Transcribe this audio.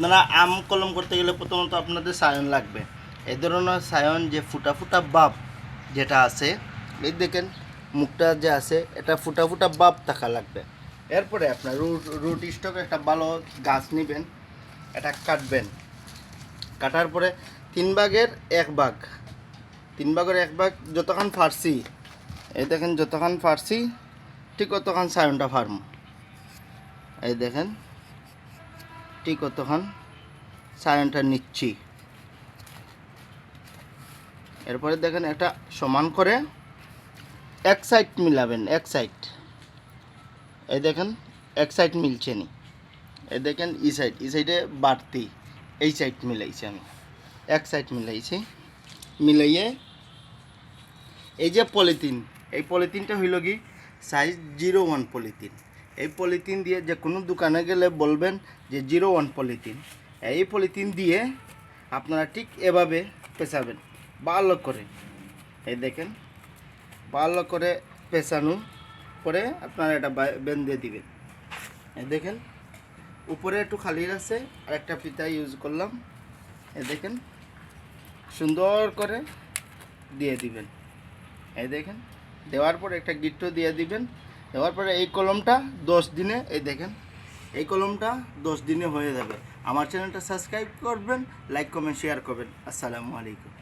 আপনারা আম কলম করতে গেলে প্রথমত আপনাদের সায়ন লাগবে। এ ধরনের সায়ন যে ফুটা ফুটা বাপ যেটা আছে, এই দেখেন মুখটা যে আছে, এটা ফুটা ফুটা বাপ থাকা লাগবে। এরপরে আপনার রুট রুট স্টক একটা ভালো গাছ নেবেন, এটা কাটবেন। কাটার পরে তিন ভাগের এক ভাগ, তিন ভাগের এক ভাগ যতক্ষণ ফার্সি এই দেখেন যতক্ষণ ফার্সি ঠিক অতক্ষণ সায়নটা ফার্ম এই দেখেন ঠিক ততক্ষণ সায়নটা নিচ্ছি। এরপরে দেখেন একটা সমান করে এক সাইড মিলাবেন, এক সাইড এই দেখেন, এক সাইড মিলছে নি। এই দেখেন, ই সাইড ই সাইডে বাড়তি, এই সাইড মিলাইছি আমি। এক সাইড মিলাইছি, মিলাইয়ে এই যে পলিথিন, এই পলিথিনটা হইল কি? Size zero one polythene. এই পলিথিন দিয়ে যে কোনো দোকানে গেলে বলবেন যে জিরো ওয়ান পলিথিন। এই পলিথিন দিয়ে আপনারা ঠিক এভাবে পেঁচাবেন ভালো করে। এই দেখেন ভালো করে পেঁচানো পরে আপনারা এটা বেঁধে দিবেন। এই দেখেন, উপরে একটু খালি আছে আর একটা ফিতা ইউজ করলাম। এই দেখেন, সুন্দর করে দিয়ে দিবেন। এই দেখেন, দেওয়ার পর একটা গিট্টো দিয়ে দিবেন। দেওয়ার পরে এই কলমটা দশ দিনে, এই দেখেন, এই কলমটা দশ দিনে হয়ে যাবে। আমার চ্যানেলটা সাবস্ক্রাইব করবেন, লাইক, কমেন্ট শেয়ার করবেন। আসসালামু আলাইকুম।